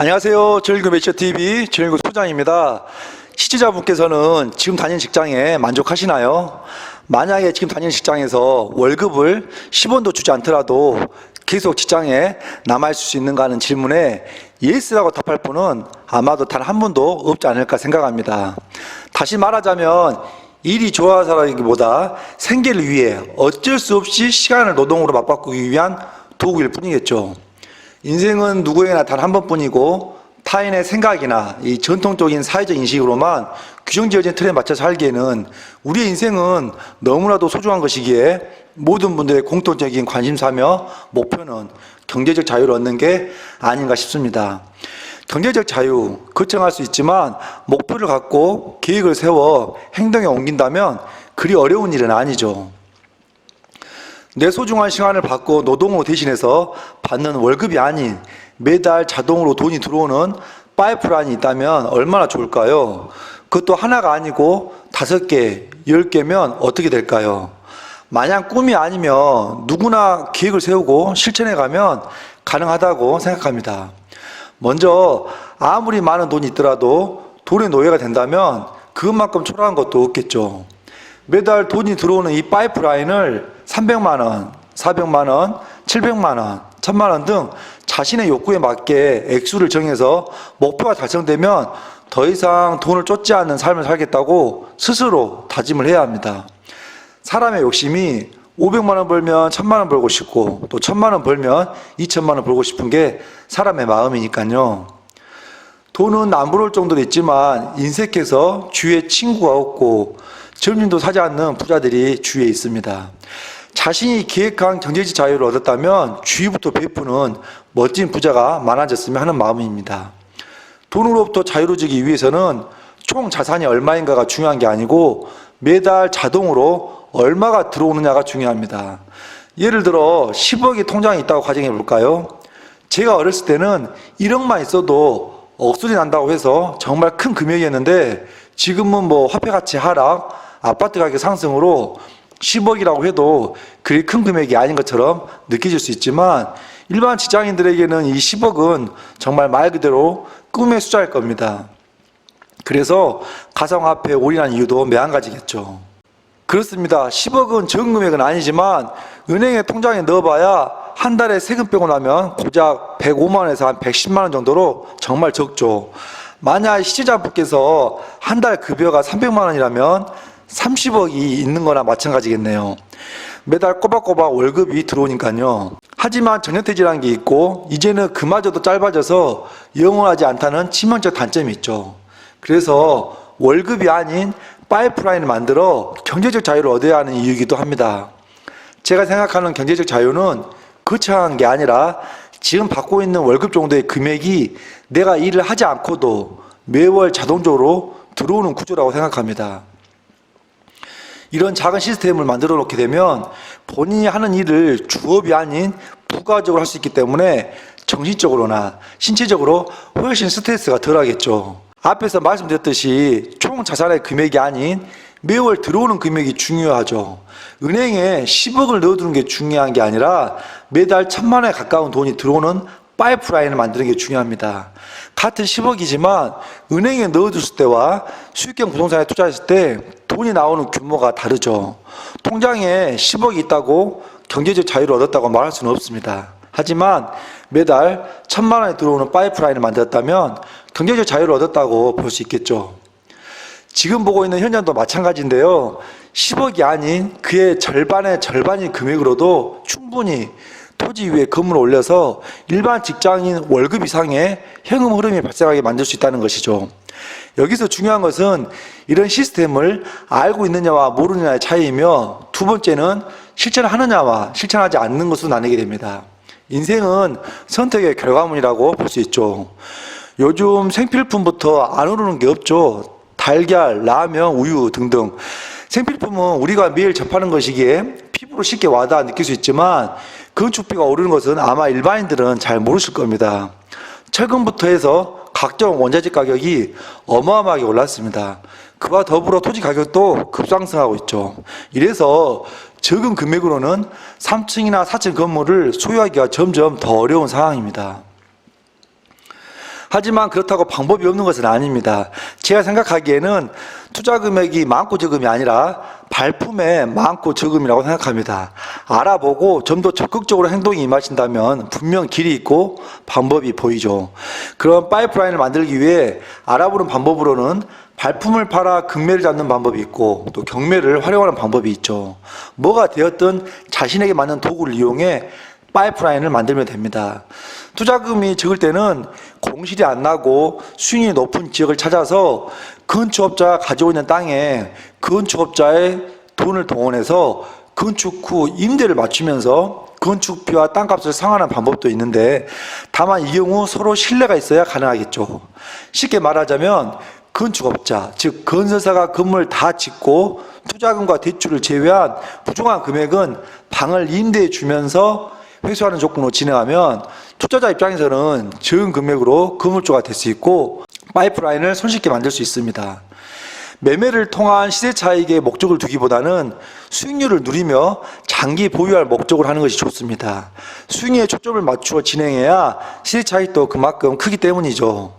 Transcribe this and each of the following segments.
안녕하세요. 저일구 매체TV 저일구 소장입니다. 시청자분께서는 지금 다니는 직장에 만족하시나요? 만약에 지금 다니는 직장에서 월급을 10원도 주지 않더라도 계속 직장에 남아있을 수 있는가 하는 질문에 예스라고 답할 분은 아마도 단 한 분도 없지 않을까 생각합니다. 다시 말하자면 일이 좋아서라기보다 생계를 위해 어쩔 수 없이 시간을 노동으로 맞바꾸기 위한 도구일 뿐이겠죠. 인생은 누구에게나 단 한 번뿐이고 타인의 생각이나 이 전통적인 사회적 인식으로만 규정 지어진 틀에 맞춰 살기에는 우리의 인생은 너무나도 소중한 것이기에 모든 분들의 공통적인 관심사며 목표는 경제적 자유를 얻는 게 아닌가 싶습니다. 경제적 자유, 거창할 수 있지만 목표를 갖고 계획을 세워 행동에 옮긴다면 그리 어려운 일은 아니죠. 내 소중한 시간을 받고 노동으로 대신해서 받는 월급이 아닌 매달 자동으로 돈이 들어오는 파이프라인이 있다면 얼마나 좋을까요? 그것도 하나가 아니고 다섯 개, 열 개면 어떻게 될까요? 만약 꿈이 아니면 누구나 계획을 세우고 실천해 가면 가능하다고 생각합니다. 먼저 아무리 많은 돈이 있더라도 돈의 노예가 된다면 그것만큼 초라한 것도 없겠죠. 매달 돈이 들어오는 이 파이프라인을 300만 원, 400만 원, 700만 원, 1000만 원 등 자신의 욕구에 맞게 액수를 정해서 목표가 달성되면 더 이상 돈을 쫓지 않는 삶을 살겠다고 스스로 다짐을 해야 합니다. 사람의 욕심이 500만 원 벌면 1000만 원 벌고 싶고 또 1000만 원 벌면 2000만 원 벌고 싶은 게 사람의 마음이니까요. 돈은 안 부러울 정도로 있지만 인색해서 주위에 친구가 없고 젊은도 사지 않는 부자들이 주위에 있습니다. 자신이 기획한 경제적 자유를 얻었다면 주위부터 베푸는 멋진 부자가 많아졌으면 하는 마음입니다. 돈으로부터 자유로워지기 위해서는 총 자산이 얼마인가가 중요한 게 아니고 매달 자동으로 얼마가 들어오느냐가 중요합니다. 예를 들어 10억이 통장에 있다고 가정해 볼까요? 제가 어렸을 때는 1억만 있어도 억소리 난다고 해서 정말 큰 금액이었는데 지금은 뭐 화폐 가치 하락, 아파트 가격 상승으로 10억이라고 해도 그리 큰 금액이 아닌 것처럼 느껴질 수 있지만 일반 직장인들에게는 이 10억은 정말 말 그대로 꿈의 숫자일 겁니다. 그래서 가상화폐에 올인한 이유도 매한 가지겠죠. 그렇습니다. 10억은 적은 금액은 아니지만 은행에 통장에 넣어봐야 한 달에 세금 빼고 나면 고작 105만 원에서 한 110만 원 정도로 정말 적죠. 만약 시청자분께서 한 달 급여가 300만 원이라면 30억이 있는 거나 마찬가지겠네요. 매달 꼬박꼬박 월급이 들어오니까요. 하지만 전년퇴직이라는 게 있고 이제는 그마저도 짧아져서 영원하지 않다는 치명적 단점이 있죠. 그래서 월급이 아닌 파이프라인을 만들어 경제적 자유를 얻어야 하는 이유이기도 합니다. 제가 생각하는 경제적 자유는 거창한 게 아니라 지금 받고 있는 월급 정도의 금액이 내가 일을 하지 않고도 매월 자동적으로 들어오는 구조라고 생각합니다. 이런 작은 시스템을 만들어 놓게 되면 본인이 하는 일을 주업이 아닌 부가적으로 할 수 있기 때문에 정신적으로나 신체적으로 훨씬 스트레스가 덜 하겠죠. 앞에서 말씀드렸듯이 총 자산의 금액이 아닌 매월 들어오는 금액이 중요하죠. 은행에 10억을 넣어두는 게 중요한 게 아니라 매달 천만 원에 가까운 돈이 들어오는 파이프라인을 만드는 게 중요합니다. 같은 10억이지만 은행에 넣어뒀을 때와 수익형 부동산에 투자했을 때 돈이 나오는 규모가 다르죠. 통장에 10억이 있다고 경제적 자유를 얻었다고 말할 수는 없습니다. 하지만 매달 천만 원에 들어오는 파이프라인을 만들었다면 경제적 자유를 얻었다고 볼 수 있겠죠. 지금 보고 있는 현장도 마찬가지인데요. 10억이 아닌 그의 절반의 절반의 금액으로도 충분히 토지 위에 건물을 올려서 일반 직장인 월급 이상의 현금 흐름이 발생하게 만들 수 있다는 것이죠. 여기서 중요한 것은 이런 시스템을 알고 있느냐와 모르느냐의 차이이며 두 번째는 실천하느냐와 실천하지 않는 것으로 나뉘게 됩니다. 인생은 선택의 결과물이라고 볼 수 있죠. 요즘 생필품부터 안 오르는 게 없죠. 달걀, 라면, 우유 등등. 생필품은 우리가 매일 접하는 것이기에 피부로 쉽게 와닿아 느낄 수 있지만 건축비가 오르는 것은 아마 일반인들은 잘 모르실 겁니다. 최근부터 해서 각종 원자재 가격이 어마어마하게 올랐습니다. 그와 더불어 토지 가격도 급상승하고 있죠. 이래서 적은 금액으로는 3층이나 4층 건물을 소유하기가 점점 더 어려운 상황입니다. 하지만 그렇다고 방법이 없는 것은 아닙니다. 제가 생각하기에는 투자 금액이 많고 적음이 아니라 발품의 많고 적음이라고 생각합니다. 알아보고 좀 더 적극적으로 행동에 임하신다면 분명 길이 있고 방법이 보이죠. 그런 파이프라인을 만들기 위해 알아보는 방법으로는 발품을 팔아 금매를 잡는 방법이 있고 또 경매를 활용하는 방법이 있죠. 뭐가 되었든 자신에게 맞는 도구를 이용해 파이프라인을 만들면 됩니다. 투자금이 적을 때는 공실이 안 나고 수익이 높은 지역을 찾아서 건축업자가 가지고 있는 땅에 건축업자의 돈을 동원해서 건축 후 임대를 맞추면서 건축비와 땅값을 상환하는 방법도 있는데 다만 이 경우 서로 신뢰가 있어야 가능하겠죠. 쉽게 말하자면 건축업자, 즉 건설사가 건물을 다 짓고 투자금과 대출을 제외한 부족한 금액은 방을 임대해 주면서 회수하는 조건으로 진행하면 투자자 입장에서는 적은 금액으로 건물주가 될 수 있고 파이프라인을 손쉽게 만들 수 있습니다. 매매를 통한 시세 차익의 목적을 두기보다는 수익률을 누리며 장기 보유할 목적을 하는 것이 좋습니다. 수익에 초점을 맞추어 진행해야 시세 차익도 그만큼 크기 때문이죠.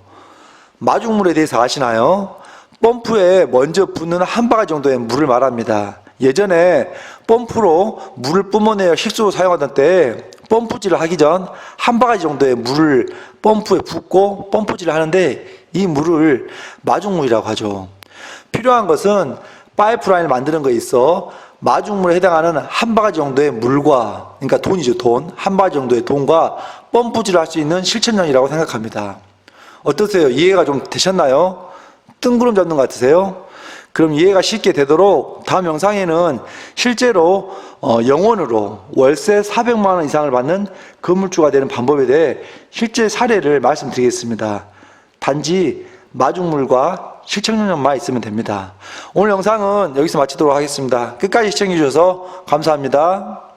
마중물에 대해서 아시나요? 펌프에 먼저 붓는 한 바가지 정도의 물을 말합니다. 예전에 펌프로 물을 뿜어내어 식수로 사용하던 때 펌프질을 하기 전 한 바가지 정도의 물을 펌프에 붓고 펌프질을 하는데 이 물을 마중물이라고 하죠. 필요한 것은 파이프라인을 만드는 거에 있어 마중물에 해당하는 한 바가지 정도의 물과 그러니까 돈이죠 돈 한 바가지 정도의 돈과 펌프질을 할 수 있는 실천량이라고 생각합니다. 어떠세요? 이해가 좀 되셨나요? 뜬구름 잡는 것 같으세요? 그럼 이해가 쉽게 되도록 다음 영상에는 실제로 어, 영원으로 월세 400만 원 이상을 받는 건물주가 되는 방법에 대해 실제 사례를 말씀드리겠습니다. 단지 마중물과 실천력만 있으면 됩니다. 오늘 영상은 여기서 마치도록 하겠습니다. 끝까지 시청해 주셔서 감사합니다.